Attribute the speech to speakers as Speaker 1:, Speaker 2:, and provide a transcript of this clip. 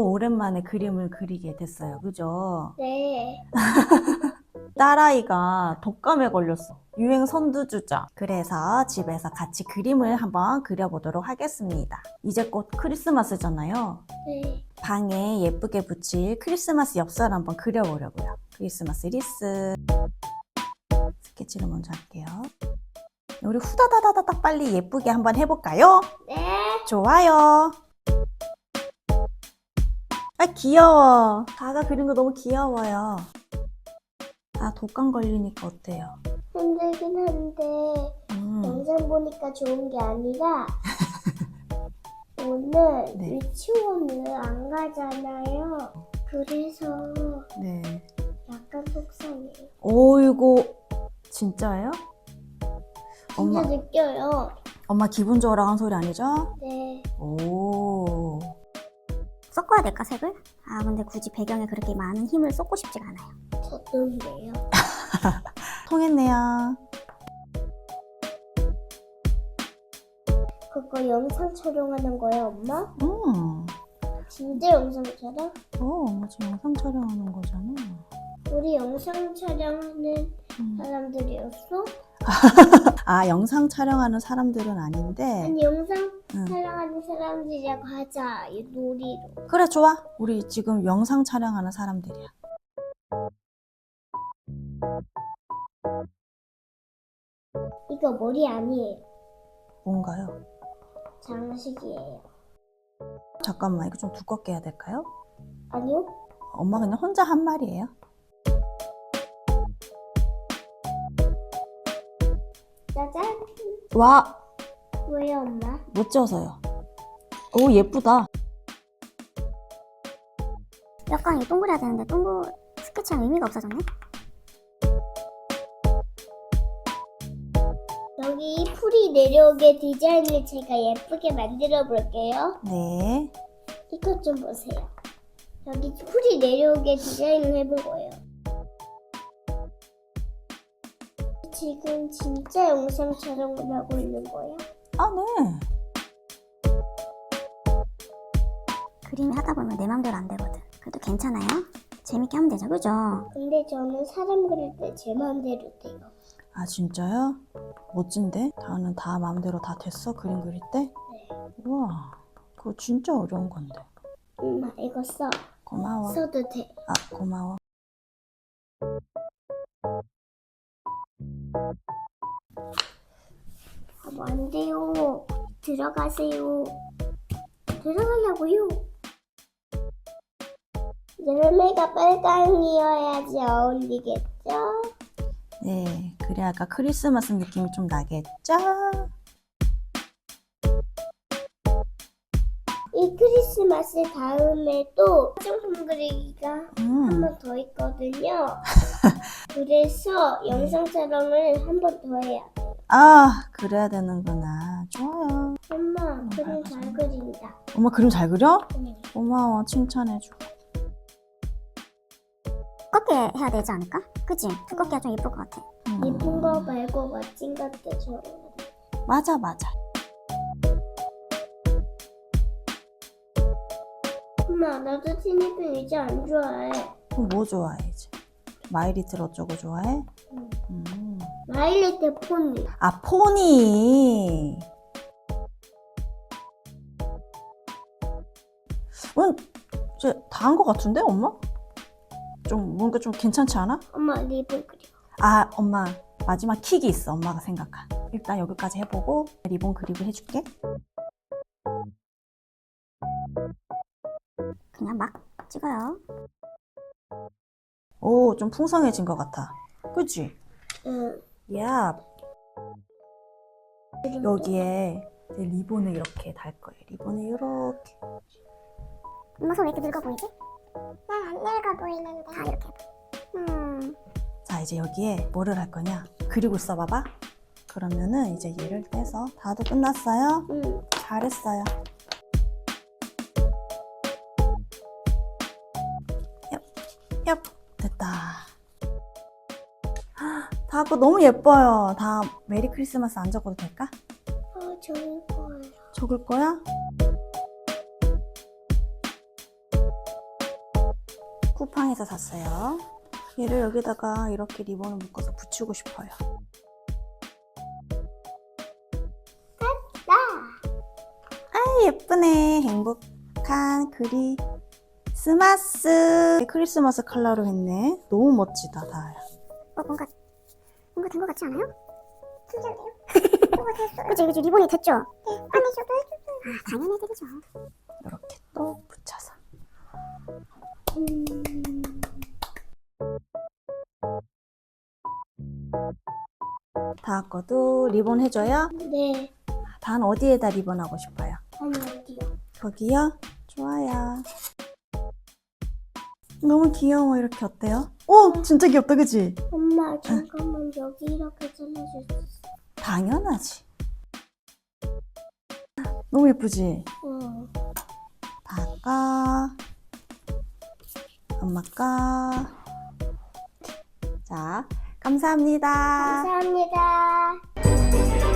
Speaker 1: 너무 오랜만에 그림을 그리게 됐어요. 그죠?
Speaker 2: 네.
Speaker 1: 딸아이가 독감에 걸렸어. 유행 선두주자. 그래서 집에서 같이 그림을 한번 그려보도록 하겠습니다. 이제 곧 크리스마스잖아요.
Speaker 2: 네.
Speaker 1: 방에 예쁘게 붙일 크리스마스 엽서를 한번 그려보려고요. 크리스마스 리스. 스케치를 먼저 할게요. 우리 후다다다다닥 빨리 예쁘게 한번 해볼까요?
Speaker 2: 네.
Speaker 1: 좋아요. 아, 귀여워. 다가 그린 거 너무 귀여워요. 아, 독감 걸리니까 어때요?
Speaker 2: 힘들긴 한데
Speaker 1: 음,
Speaker 2: 영상 보니까 좋은 게 아니라 오늘
Speaker 1: 네.
Speaker 2: 유치원을 안 가잖아요. 그래서
Speaker 1: 네.
Speaker 2: 약간 속상해요.
Speaker 1: 오이고, 진짜예요?
Speaker 2: 진짜
Speaker 1: 엄마,
Speaker 2: 느껴요.
Speaker 1: 엄마 기분 좋으라고 한 소리 아니죠?
Speaker 2: 네.
Speaker 1: 오.
Speaker 3: 섞어야 될까 색을? 아 근데 굳이 배경에 그렇게 많은 힘을 쏟고 싶지가 않아요.
Speaker 2: 저도인데요.
Speaker 1: 통했네요.
Speaker 2: 그거 영상 촬영하는 거예요, 엄마?
Speaker 1: 음.
Speaker 2: 진짜 영상 촬영?
Speaker 1: 어, 엄마 지금 영상 촬영하는 거잖아.
Speaker 2: 우리 영상 촬영하는
Speaker 1: 음.
Speaker 2: 사람들이었어?
Speaker 1: 아, 영상 촬영하는 사람들은 아닌데.
Speaker 2: 아니 영상
Speaker 1: 응.
Speaker 2: 촬영하는 사람들이라고 하자 이 놀이로
Speaker 1: 그래, 좋아. 우리 지금 영상 촬영하는 사람들이야.
Speaker 2: 이거 머리 아니에요
Speaker 1: 뭔가요?
Speaker 2: 장식이에요
Speaker 1: 잠깐만, 이거 좀 두껍게 해야 될까요?
Speaker 2: 아니요?
Speaker 1: 엄마 그냥 혼자 한 말이에요. 와,
Speaker 2: 왜요 엄마?
Speaker 1: 못 지어서요. 오, 예쁘다.
Speaker 3: 약간 이 동그래야 되는데 동글 스케치한 의미가 없어졌네?
Speaker 2: 여기 풀이 내려오게 디자인을 제가 예쁘게 만들어 볼게요
Speaker 1: 네.
Speaker 2: 이것 좀 보세요 여기 풀이 내려오게 디자인을 거예요 지금 진짜 영상 촬영을 하고 있는 거예요?
Speaker 1: 아, 네.
Speaker 3: 그림을 하다 보면 내 맘대로 안 되거든. 그래도 괜찮아요? 재밌게 하면 되죠, 그죠?
Speaker 2: 근데 저는 사람 그릴 때 제 마음대로 돼요
Speaker 1: 아, 진짜요? 멋진데? 다는 다 마음대로 다 됐어? 그림 그릴 때?
Speaker 2: 네.
Speaker 1: 우와, 그거 진짜 어려운 건데.
Speaker 2: 엄마 이거 써
Speaker 1: 고마워.
Speaker 2: 써도 돼
Speaker 1: 아, 고마워.
Speaker 2: 안 돼요. 들어가세요. 들어가려고요. 열매가 빨강이어야지 어울리겠죠?
Speaker 1: 네, 그래야 아까 크리스마스 느낌이 좀 나겠죠?
Speaker 2: 이 크리스마스 다음에 또 화장품 그리기가 한
Speaker 1: 음,
Speaker 2: 번더 있거든요. 그래서 영상 촬영을 한 번더 돼.
Speaker 1: 아, 그래야 되는구나. 좋아요.
Speaker 2: 엄마, 그림 잘 그린다.
Speaker 1: 엄마 그림 잘 그려?
Speaker 2: 네.
Speaker 1: 고마워, 칭찬해줘.
Speaker 3: 두껍게 해야 되지 않을까? 그치? 두껍게 해야 좀 예쁠 것 같아.
Speaker 1: 음,
Speaker 2: 예쁜 거 말고 멋진 것도 좋아요.
Speaker 1: 맞아, 맞아.
Speaker 2: 엄마, 나도 티니핑 이제 안 좋아해.
Speaker 1: 그럼 뭐 좋아해, 이제? 마이리틀 어쩌고 좋아해?
Speaker 2: 음.
Speaker 1: 음.
Speaker 2: 마일리트 포니.
Speaker 1: 아, 포니. 응, 이제 다 한 것 같은데, 엄마? 좀, 뭔가 좀 괜찮지 않아?
Speaker 2: 엄마 리본 그려.
Speaker 1: 아, 엄마, 마지막 킥이 있어, 엄마가 생각한. 일단 여기까지 해보고, 리본 그리고 해줄게.
Speaker 3: 그냥 막 찍어요.
Speaker 1: 오, 좀 풍성해진 것 같아. 그치?
Speaker 2: 응.
Speaker 1: 야, 여기에 이제 리본을 이렇게 달 거예요. 리본을 이렇게.
Speaker 3: 엄마 손왜 이렇게 늙어 보이지? 난 안 늙어 보이는데. 다 이렇게. 음,
Speaker 1: 자, 이제 여기에 뭐를 할 거냐? 그리고 있어봐봐. 그러면은 이제 얘를 떼서 다도 끝났어요?
Speaker 2: 응.
Speaker 1: 잘했어요. 얍, 얍, 됐다. 다 그거 너무 예뻐요. 다 메리 크리스마스 안 적어도 될까?
Speaker 2: 어, 좋을 거예요.
Speaker 1: 적을 거야? 쿠팡에서 샀어요. 얘를 여기다가 이렇게 리본을 묶어서 붙이고 싶어요.
Speaker 2: 나.
Speaker 1: 아 예쁘네. 행복한 크리스마스. 크리스마스 컬러로 했네. 너무 멋지다 다야.
Speaker 3: 어 뭔가 뭔가 된 것 같지 않아요? 진짜요? 뭐가 됐어요? 그치 그치 리본이 됐죠? 네 아니 저도 해주세요 아 당연히 해드리죠
Speaker 1: 이렇게 또 붙여서.
Speaker 2: 음.
Speaker 1: 다 거도 리본 해줘요?
Speaker 2: 네.
Speaker 1: 단 어디에다 리본 하고 싶어요?
Speaker 2: 아니 어디요?
Speaker 1: 거기요? 좋아요. 너무 귀여워. 이렇게 어때요? 오! 진짜 귀엽다, 그치?
Speaker 2: 엄마 잠깐만 여기 이렇게 잘라줄 수 있어?
Speaker 1: 당연하지. 너무 예쁘지?
Speaker 2: 어.
Speaker 1: 다가 엄마가 자 감사합니다.
Speaker 2: 감사합니다.